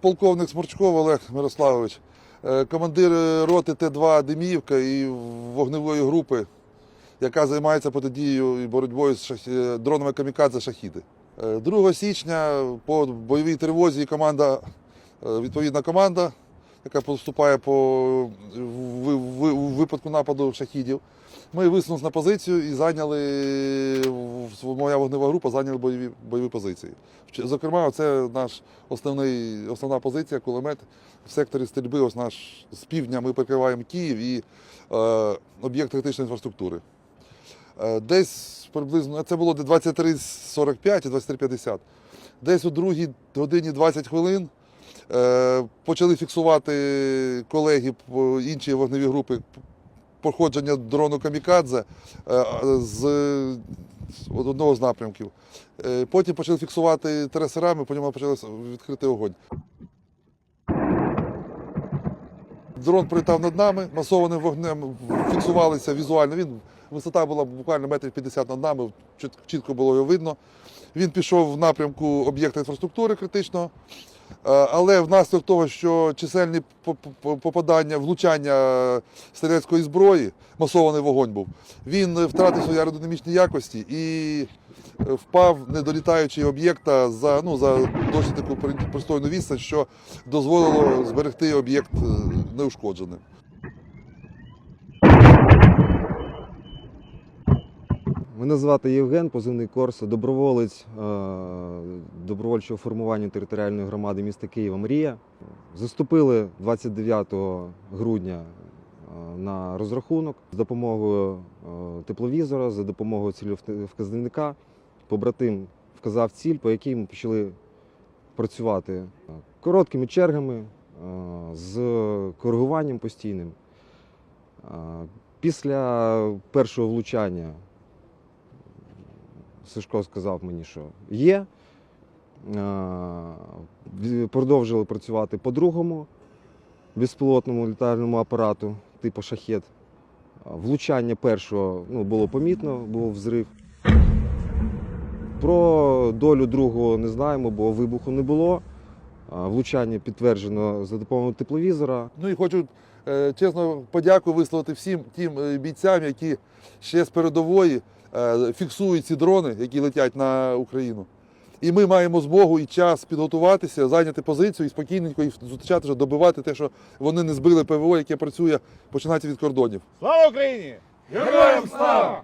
полковник Сморчков Олег Мирославович, е, командир роти Т-2 Деміївка і вогневої групи, яка займається протидією і боротьбою з шах- дронами камікадзе шахіди. Е, 2 січня по бойовій тривозі команда, е, відповідна команда, яка поступає по випадку нападу шахідів. Ми висунулися на позицію і зайняли моя вогнева група зайняла бойові, бойові позиції. Зокрема, це наш основний, основна позиція, кулемет в секторі стрільби. Ось наш з півдня ми прикриваємо Київ і е, об'єкт критичної інфраструктури. Е, Десь приблизно це було 23.45 і 23.50. Десь у другій годині 20 хвилин е, почали фіксувати колеги інші вогневі групи походження дрону Камікадзе е, з одного з напрямків. Е, Потім почали фіксувати тресерами, по ньому почали відкрити огонь. Дрон прилітав над нами, масованим вогнем фіксувалися візуально. Він висота була буквально метрів 50 над нами, чітко було його видно. Він пішов в напрямку об'єкта інфраструктури критичного. Е, Але внаслідок того, що чисельні по- по- попадання, влучання стрілецької зброї, масований вогонь був, він втратив свої аеродинамічні якості і е, впав, не долітаючи об'єкта за, ну, за досить таку пристойну відстань, що дозволило зберегти об'єкт е, неушкодженим. Мене звати Євген, позивний Корсо, доброволець е, добровольчого формування територіальної громади міста Києва Мрія. Заступили 29 грудня е, на розрахунок з допомогою е, тепловізора, за допомогою цільовказника. Побратим вказав ціль, по якій ми почали працювати короткими чергами, з коригуванням постійним. Після першого влучання Сашко сказав мені, що є. Е, Продовжили працювати по другому безпілотному літальному апарату типу шахет. Влучання першого ну, було помітно, був взрив. Про долю другого не знаємо, бо вибуху не було. Е, Влучання підтверджено за допомогою тепловізора. Ну і хочу е, чесно подяку висловити всім тим бійцям, які ще з передової фіксують ці дрони, які летять на Україну. І ми маємо змогу і час підготуватися, зайняти позицію і спокійненько їх зустрічати, вже добивати те, що вони не збили ПВО, яке працює, починається від кордонів. Слава Україні! Героям слава!